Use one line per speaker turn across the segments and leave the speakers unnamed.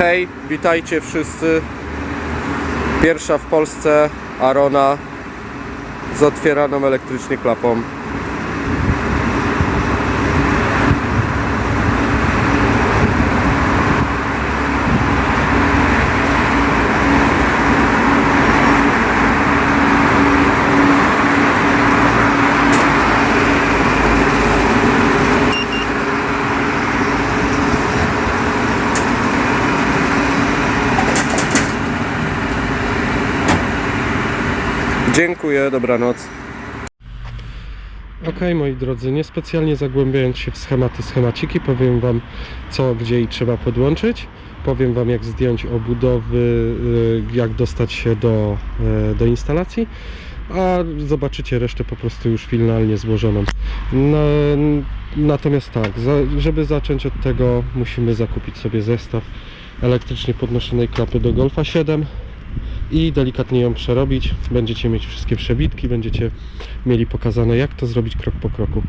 Hej, witajcie wszyscy. Pierwsza w Polsce Arona z otwieraną elektrycznie klapą. Dziękuję, dobranoc.
Ok, moi drodzy, niespecjalnie zagłębiając się w schematy, schemaciki, powiem Wam co, gdzie i trzeba podłączyć. Powiem Wam jak zdjąć obudowy, y, jak dostać się do, e, do instalacji, a zobaczycie resztę po prostu już finalnie złożoną. No, natomiast tak, żeby zacząć od tego musimy zakupić sobie zestaw elektrycznie podnoszonej klapy do Golfa 7 i delikatnie ją przerobić. Będziecie mieć wszystkie przebitki, będziecie mieli pokazane jak to zrobić krok po kroku.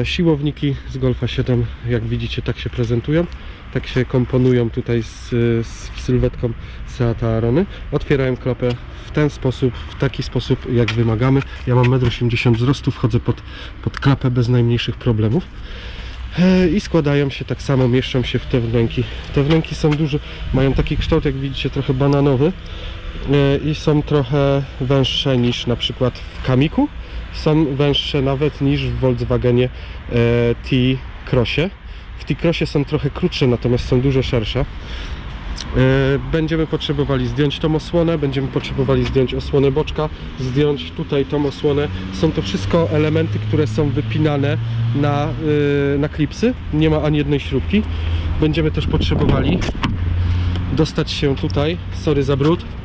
E, siłowniki z Golfa 7 jak widzicie tak się prezentują, tak się komponują tutaj z, z sylwetką Seata Arony. Otwierają klapę w ten sposób, w taki sposób jak wymagamy. Ja mam 1,80 m wzrostu, wchodzę pod, pod klapę bez najmniejszych problemów. E, I składają się tak samo, mieszczą się w te wnęki. Te wnęki są duże, mają taki kształt, jak widzicie, trochę bananowy i są trochę węższe niż na przykład w Kamiku. Są węższe nawet niż w Volkswagenie e, T-Crossie. W T-Crossie są trochę krótsze, natomiast są dużo szersze. E, Będziemy potrzebowali zdjąć tą osłonę, będziemy potrzebowali zdjąć osłonę boczka, zdjąć tutaj tą osłonę. Są to wszystko elementy, które są wypinane na, na klipsy. Nie ma ani jednej śrubki. Będziemy też potrzebowali dostać się tutaj, sorry za brud, e,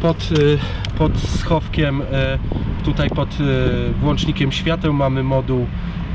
pod, y, pod schowkiem, e, tutaj pod włącznikiem świateł mamy moduł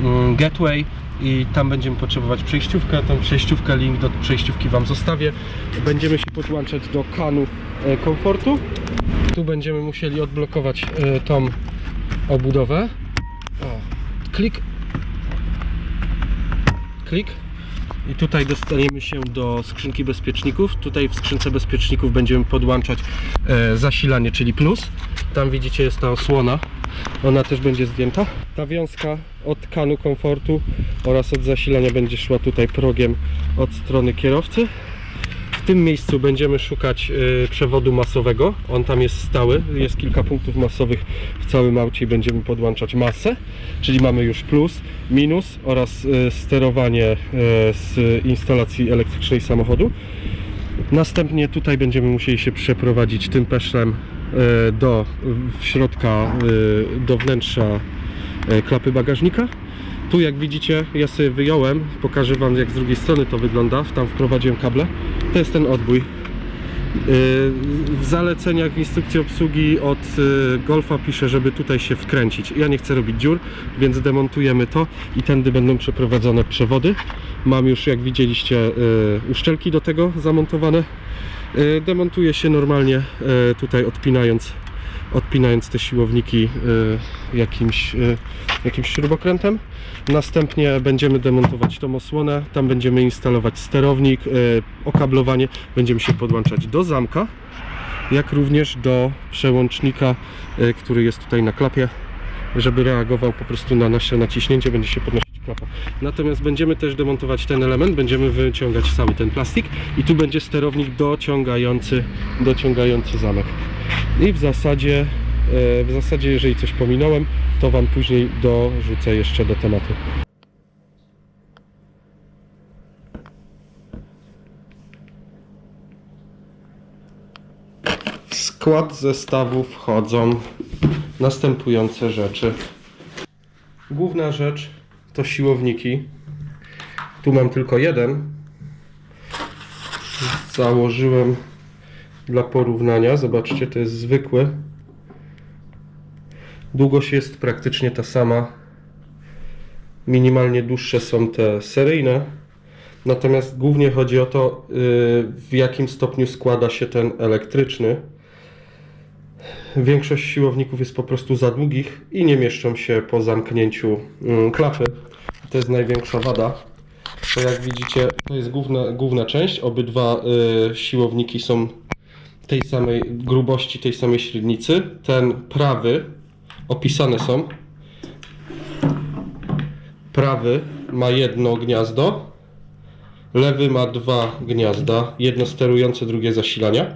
mm, Gateway i tam będziemy potrzebować przejściówkę, tą przejściówkę, link do przejściówki Wam zostawię. Będziemy się podłączać do kanu e, komfortu. Tu będziemy musieli odblokować e, tą obudowę. O, klik. Klik. I tutaj dostaniemy się do skrzynki bezpieczników. Tutaj w skrzynce bezpieczników będziemy podłączać e, zasilanie, czyli plus. Tam widzicie jest ta osłona. Ona też będzie zdjęta. Ta wiązka od kanu komfortu oraz od zasilania będzie szła tutaj progiem od strony kierowcy. Tym miejscu będziemy szukać e, przewodu masowego. On tam jest stały. Jest kilka punktów masowych w całym aucie i będziemy podłączać masę. Czyli mamy już plus, minus oraz e, sterowanie e, z instalacji elektrycznej samochodu. Następnie tutaj będziemy musieli się przeprowadzić tym peszlem do środka, do wnętrza klapy bagażnika. Tu jak widzicie, ja sobie wyjąłem, pokażę Wam jak z drugiej strony to wygląda, tam wprowadziłem kable. To jest ten odbój. Yy, W zaleceniach w instrukcji obsługi od yy, Golfa pisze, żeby tutaj się wkręcić. Ja nie chcę robić dziur, więc demontujemy to i tędy będą przeprowadzone przewody. Mam już, jak widzieliście, yy, uszczelki do tego zamontowane. Demontuje się normalnie tutaj odpinając, odpinając te siłowniki yy, jakimś, yy, jakimś śrubokrętem. Następnie będziemy demontować tą osłonę, tam będziemy instalować sterownik, yy, okablowanie, będziemy się podłączać do zamka, jak również do przełącznika, który jest tutaj na klapie, żeby reagował po prostu na nasze naciśnięcie, będzie się podnosić Natomiast będziemy też demontować ten element, będziemy wyciągać cały ten plastik i tu będzie sterownik dociągający, dociągający zamek. I w zasadzie, e, w zasadzie jeżeli coś pominąłem, to Wam później dorzucę jeszcze do tematu. W skład zestawu wchodzą następujące rzeczy. Główna rzecz to siłowniki. Tu mam tylko jeden. Założyłem dla porównania. Zobaczcie, to jest zwykły. Długość jest praktycznie ta sama. Minimalnie dłuższe są te seryjne. Natomiast głównie chodzi o to, yy, w jakim stopniu składa się ten elektryczny. Większość siłowników jest po prostu za długich i nie mieszczą się po zamknięciu mm, klapy. To jest największa wada. to jak widzicie, to jest główna, główna część. Obydwa y, siłowniki są tej samej grubości, tej samej średnicy. Ten prawy, opisane są. Prawy ma jedno gniazdo, lewy ma dwa gniazda, jedno sterujące, drugie zasilania.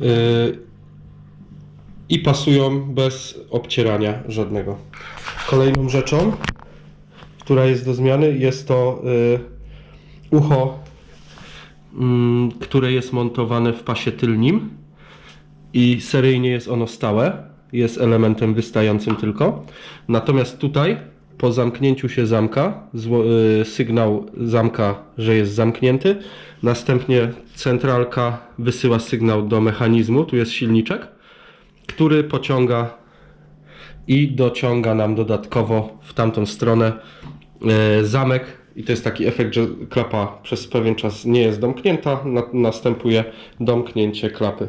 Yy, I pasują bez obcierania żadnego. Kolejną rzeczą, która jest do zmiany, jest to yy, ucho, mm, które jest montowane w pasie tylnim i seryjnie jest ono stałe, jest elementem wystającym tylko. Natomiast tutaj po zamknięciu się zamka, y, sygnał zamka, że jest zamknięty, następnie centralka wysyła sygnał do mechanizmu, tu jest silniczek, który pociąga i dociąga nam dodatkowo w tamtą stronę y, zamek i to jest taki efekt, że klapa przez pewien czas nie jest domknięta, na, następuje domknięcie klapy.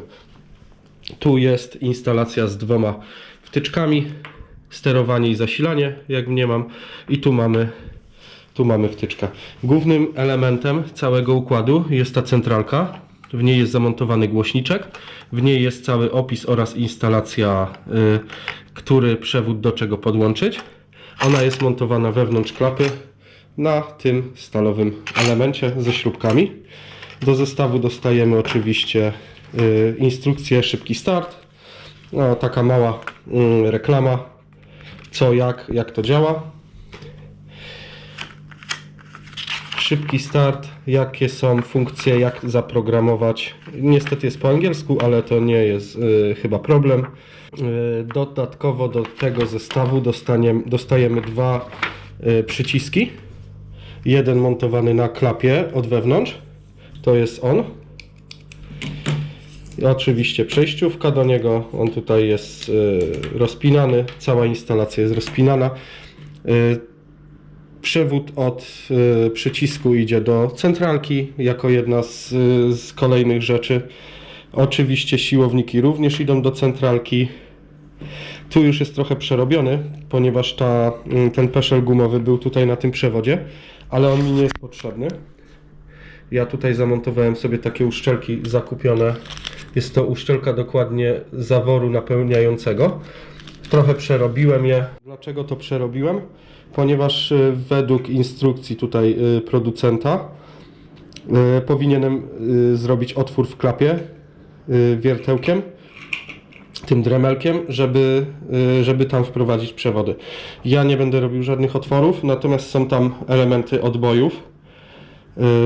Tu jest instalacja z dwoma wtyczkami, sterowanie i zasilanie, jak mnie mam. I tu mamy, tu mamy wtyczkę. Głównym elementem całego układu jest ta centralka. W niej jest zamontowany głośniczek. W niej jest cały opis oraz instalacja, y, który przewód do czego podłączyć. Ona jest montowana wewnątrz klapy na tym stalowym elemencie ze śrubkami. Do zestawu dostajemy oczywiście y, instrukcję szybki start. No, taka mała mm, reklama, co, jak, jak to działa. Szybki start, jakie są funkcje, jak zaprogramować. Niestety jest po angielsku, ale to nie jest y, chyba problem. Y, dodatkowo do tego zestawu dostaniemy, dostajemy dwa y, przyciski. Jeden montowany na klapie od wewnątrz, to jest on. I oczywiście przejściówka do niego, on tutaj jest y, rozpinany, cała instalacja jest rozpinana. Y, Przewód od y, przycisku idzie do centralki jako jedna z, y, z kolejnych rzeczy. Oczywiście siłowniki również idą do centralki. Tu już jest trochę przerobiony, ponieważ ta, y, ten peszel gumowy był tutaj na tym przewodzie, ale on mi nie jest potrzebny. Ja tutaj zamontowałem sobie takie uszczelki zakupione. Jest to uszczelka dokładnie zaworu napełniającego. Trochę przerobiłem je. Dlaczego to przerobiłem? Ponieważ y, według instrukcji tutaj y, producenta y, powinienem zrobić otwór w klapie wiertełkiem, tym dremelkiem, żeby, żeby tam wprowadzić przewody. Ja nie będę robił żadnych otworów, natomiast są tam elementy odbojów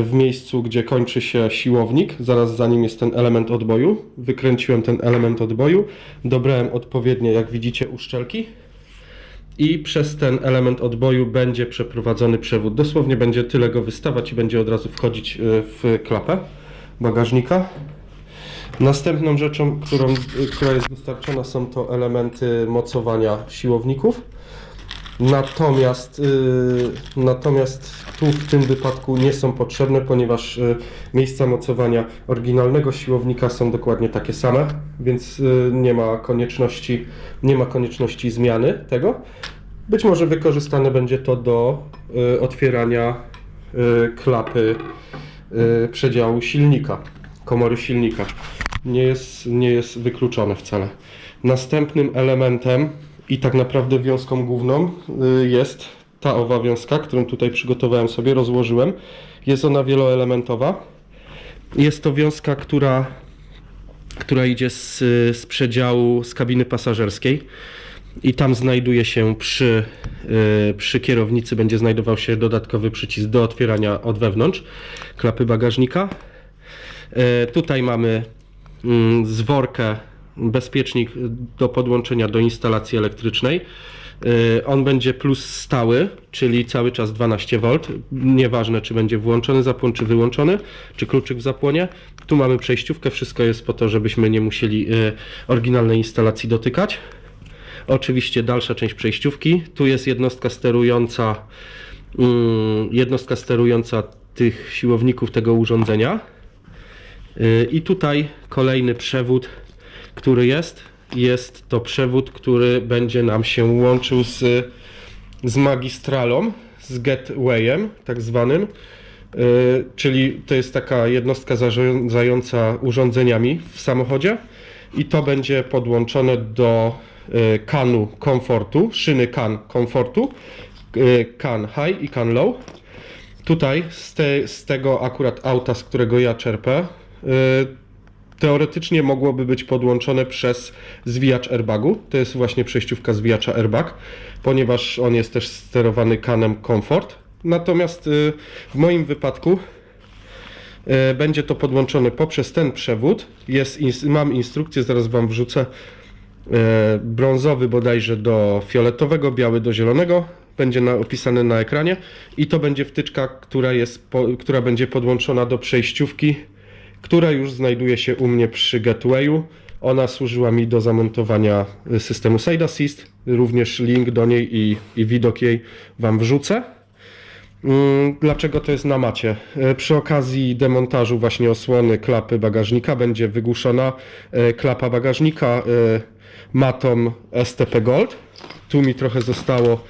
w miejscu, gdzie kończy się siłownik, zaraz za nim jest ten element odboju. Wykręciłem ten element odboju, dobrałem odpowiednie, jak widzicie, uszczelki i przez ten element odboju będzie przeprowadzony przewód. Dosłownie będzie tyle go wystawać i będzie od razu wchodzić y, w klapę bagażnika. Następną rzeczą, którą, y, która jest dostarczona są to elementy mocowania siłowników. Natomiast, y, natomiast tu w tym wypadku nie są potrzebne, ponieważ y, miejsca mocowania oryginalnego siłownika są dokładnie takie same, więc y, nie ma konieczności, nie ma konieczności zmiany tego. Być może wykorzystane będzie to do otwierania klapy przedziału silnika, komory silnika. Nie jest, nie jest wykluczone wcale. Następnym elementem i tak naprawdę wiązką główną y, jest ta owa wiązka, którą tutaj przygotowałem sobie, rozłożyłem. Jest ona wieloelementowa. Jest to wiązka, która, która idzie z, z przedziału z kabiny pasażerskiej i tam znajduje się przy, y, przy kierownicy będzie znajdował się dodatkowy przycisk do otwierania od wewnątrz klapy bagażnika. Y, Tutaj mamy mm, zworkę, bezpiecznik do podłączenia do instalacji elektrycznej. Y, On będzie plus stały, czyli cały czas 12V. Nieważne, czy będzie włączony zapłon, czy wyłączony, czy kluczyk w zapłonie. Tu mamy przejściówkę, wszystko jest po to, żebyśmy nie musieli y, oryginalnej instalacji dotykać. Oczywiście dalsza część przejściówki. Tu jest jednostka sterująca, mm, jednostka sterująca tych siłowników tego urządzenia. Yy, I tutaj kolejny przewód, który jest. Jest to przewód, który będzie nam się łączył z, z magistralą, z gatewayem, tak zwanym, y, czyli to jest taka jednostka zarządzająca urządzeniami w samochodzie i to będzie podłączone do y, kanu komfortu, szyny kan komfortu, y, kan high i kan low. Tutaj z, te, z tego akurat auta, z którego ja czerpę, teoretycznie mogłoby być podłączone przez zwijacz airbagu. To jest właśnie przejściówka zwijacza airbag, ponieważ on jest też sterowany kanem Comfort. Natomiast y, w moim wypadku y, będzie to podłączone poprzez ten przewód. Jest, mam instrukcję, zaraz Wam wrzucę. e, Brązowy bodajże do fioletowego, biały do zielonego. Będzie na, opisane na ekranie. I to będzie wtyczka, która, jest która będzie podłączona do przejściówki która już znajduje się u mnie przy Gatewayu. Ona służyła mi do zamontowania systemu Side Assist. Również link do niej i, i widok jej Wam wrzucę. Mm, Dlaczego to jest na macie? E, Przy okazji demontażu właśnie osłony klapy bagażnika będzie wygłuszona e, klapa bagażnika matą STP Gold. Tu mi trochę zostało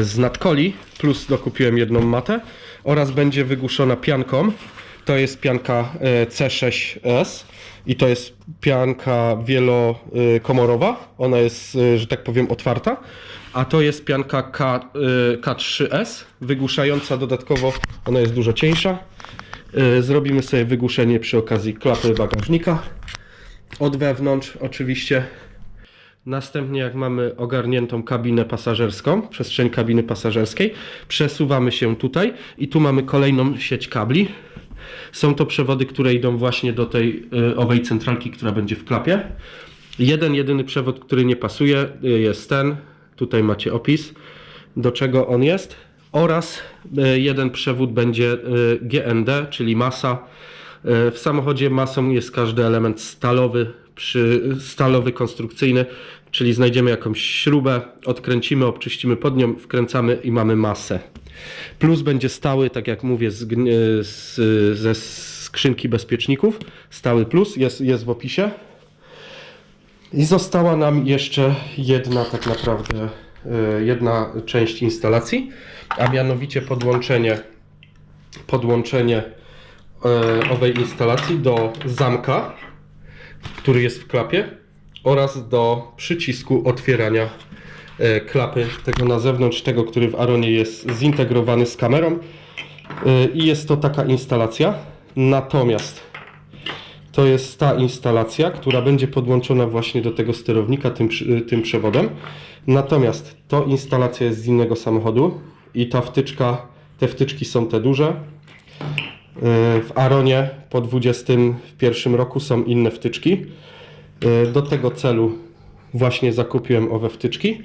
z nadkoli, plus dokupiłem jedną matę oraz będzie wygłuszona pianką. To jest pianka e, C6S i to jest pianka wielokomorowa. Ona jest, e, że tak powiem, otwarta. A to jest pianka K, e, K3S, wygłuszająca dodatkowo, ona jest dużo cieńsza. Zrobimy sobie wygłuszenie przy okazji klapy bagażnika. Od wewnątrz oczywiście Następnie, jak mamy ogarniętą kabinę pasażerską, przestrzeń kabiny pasażerskiej, przesuwamy się tutaj i tu mamy kolejną sieć kabli. Są to przewody, które idą właśnie do tej y, owej centralki, która będzie w klapie. Jeden, jedyny przewód, który nie pasuje, y, jest ten. Tutaj macie opis, do czego on jest. Oraz y, jeden przewód będzie GND, czyli masa. W samochodzie masą jest każdy element stalowy, przy, stalowy konstrukcyjny, czyli znajdziemy jakąś śrubę, odkręcimy, obczyścimy pod nią, wkręcamy i mamy masę. Plus będzie stały, tak jak mówię, z, z, ze skrzynki bezpieczników. Stały plus jest, jest w opisie. I została nam jeszcze jedna tak naprawdę e, jedna część instalacji, a mianowicie podłączenie podłączenie e, owej instalacji do zamka, który jest w klapie oraz do przycisku otwierania klapy tego na zewnątrz, tego, który w Aronie jest zintegrowany z kamerą E, i jest to taka instalacja. Natomiast to jest ta instalacja, która będzie podłączona właśnie do tego sterownika tym, przy- tym przewodem. Natomiast to instalacja jest z innego samochodu i ta wtyczka, te wtyczki są te duże. W Aronie po 21 roku są inne wtyczki. Do tego celu właśnie zakupiłem owe wtyczki.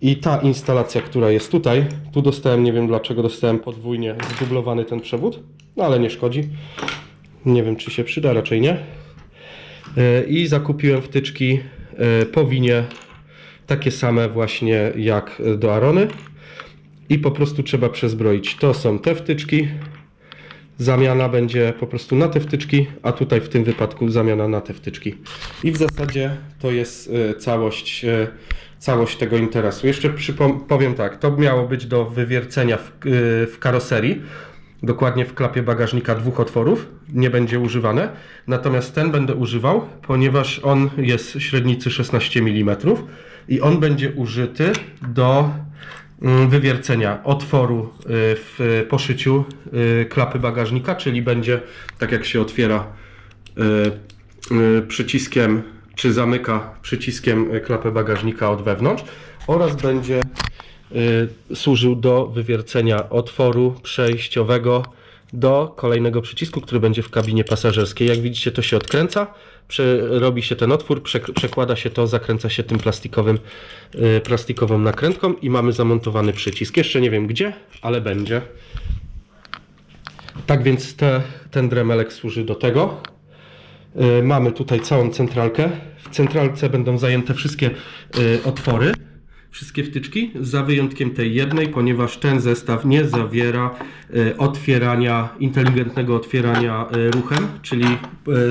I ta instalacja, która jest tutaj, tu dostałem, nie wiem dlaczego dostałem podwójnie zdublowany ten przewód, no ale nie szkodzi. Nie wiem, czy się przyda, raczej nie. E, I zakupiłem wtyczki e, po winie, takie same właśnie jak do Arony. I po prostu trzeba przezbroić. To są te wtyczki. Zamiana będzie po prostu na te wtyczki, a tutaj w tym wypadku zamiana na te wtyczki. I w zasadzie to jest e, całość, e, całość tego interesu. Jeszcze powiem tak, to miało być do wywiercenia w, e, w karoserii dokładnie w klapie bagażnika dwóch otworów, nie będzie używane. Natomiast ten będę używał, ponieważ on jest średnicy 16 mm i on będzie użyty do wywiercenia otworu y, w poszyciu y, klapy bagażnika, czyli będzie tak jak się otwiera y, przyciskiem czy zamyka przyciskiem klapę bagażnika od wewnątrz oraz będzie służył do wywiercenia otworu przejściowego do kolejnego przycisku, który będzie w kabinie pasażerskiej. Jak widzicie, to się odkręca, robi się ten otwór, przek- przekłada się to, zakręca się tym plastikowym, y, plastikową nakrętką i mamy zamontowany przycisk. Jeszcze nie wiem gdzie, ale będzie. Tak więc te, ten dremelek służy do tego. Y, Mamy tutaj całą centralkę. W centralce będą zajęte wszystkie y, otwory, wszystkie wtyczki, za wyjątkiem tej jednej, ponieważ ten zestaw nie zawiera y, otwierania, inteligentnego otwierania y, ruchem, czyli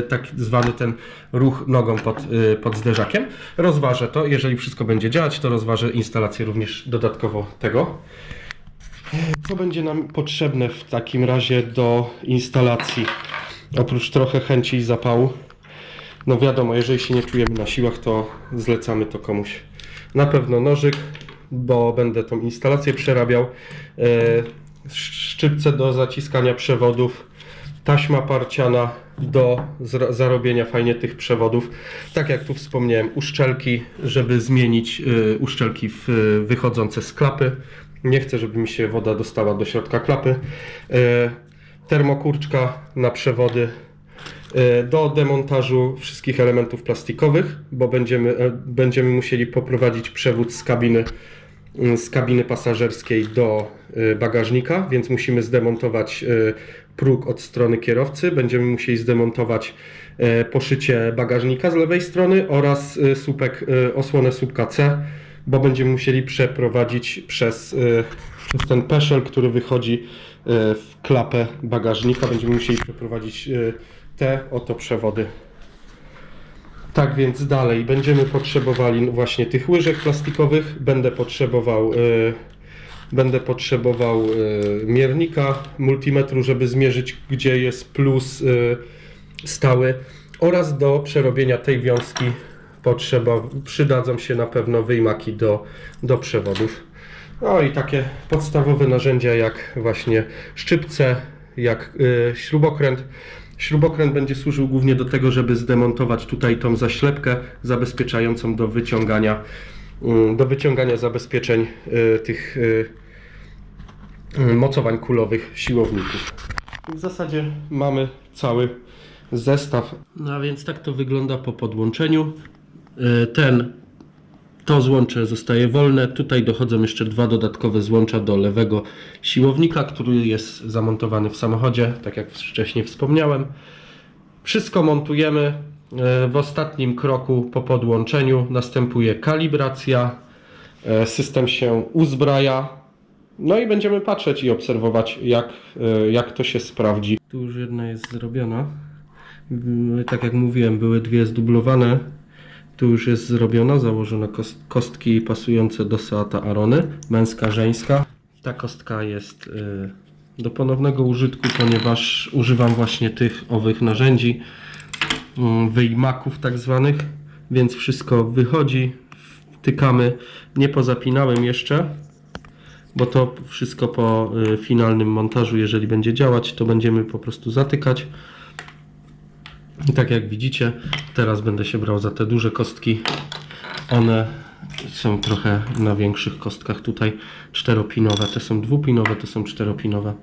tak zwany ten ruch nogą pod, pod zderzakiem. Rozważę to, jeżeli wszystko będzie działać, to rozważę instalację również dodatkowo tego. Co będzie nam potrzebne w takim razie do instalacji? Oprócz trochę chęci i zapału. No wiadomo, jeżeli się nie czujemy na siłach, to zlecamy to komuś. Na pewno nożyk, bo będę tą instalację przerabiał. E, szczypce do zaciskania przewodów, taśma parciana do zarobienia fajnie tych przewodów. Tak jak tu wspomniałem, uszczelki, żeby zmienić y, uszczelki wychodzące z klapy. Nie chcę, żeby mi się woda dostała do środka klapy. Y, termokurczka na przewody do demontażu wszystkich elementów plastikowych, bo będziemy, e, będziemy musieli poprowadzić przewód z kabiny y, z kabiny pasażerskiej do y, bagażnika, więc musimy zdemontować próg od strony kierowcy. Będziemy musieli zdemontować poszycie bagażnika z lewej strony oraz słupek, osłonę słupka C, bo będziemy musieli przeprowadzić przez, przez ten peszel, który wychodzi w klapę bagażnika. Będziemy musieli przeprowadzić y, te oto przewody. Tak więc dalej będziemy potrzebowali właśnie tych łyżek plastikowych, będę potrzebował, y, będę potrzebował y, miernika, multimetru, żeby zmierzyć gdzie jest plus y, stały oraz do przerobienia tej wiązki potrzeba, przydadzą się na pewno wyjmaki do, do przewodów. No i takie podstawowe narzędzia jak właśnie szczypce, jak y, śrubokręt. Śrubokręt będzie służył głównie do tego, żeby zdemontować tutaj tą zaślepkę zabezpieczającą do wyciągania, mm, do wyciągania zabezpieczeń y, tych y, y, mocowań kulowych siłowników. W zasadzie mamy cały zestaw. No a więc tak to wygląda po podłączeniu. Y, Ten to złącze zostaje wolne. Tutaj dochodzą jeszcze dwa dodatkowe złącza do lewego siłownika, który jest zamontowany w samochodzie, tak jak wcześniej wspomniałem. Wszystko montujemy. E, W ostatnim kroku po podłączeniu następuje kalibracja. E, System się uzbraja. No i będziemy patrzeć i obserwować, jak, e, jak to się sprawdzi. Tu już jedna jest zrobiona. Mm, Tak jak mówiłem, były dwie zdublowane. Tu już jest zrobiona, założone kost- kostki pasujące do Seata Arony, męska, żeńska. Ta kostka jest y, do ponownego użytku, ponieważ używam właśnie tych owych narzędzi, mm, wyjmaków tak zwanych, więc wszystko wychodzi, wtykamy. Nie pozapinałem jeszcze, bo to wszystko po y, finalnym montażu, jeżeli będzie działać, to będziemy po prostu zatykać. I tak jak widzicie, teraz będę się brał za te duże kostki. One są trochę na większych kostkach tutaj, czteropinowe, te są dwupinowe, te są czteropinowe.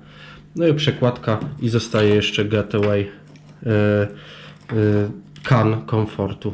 No i przekładka i zostaje jeszcze Getaway yy, yy, kan komfortu.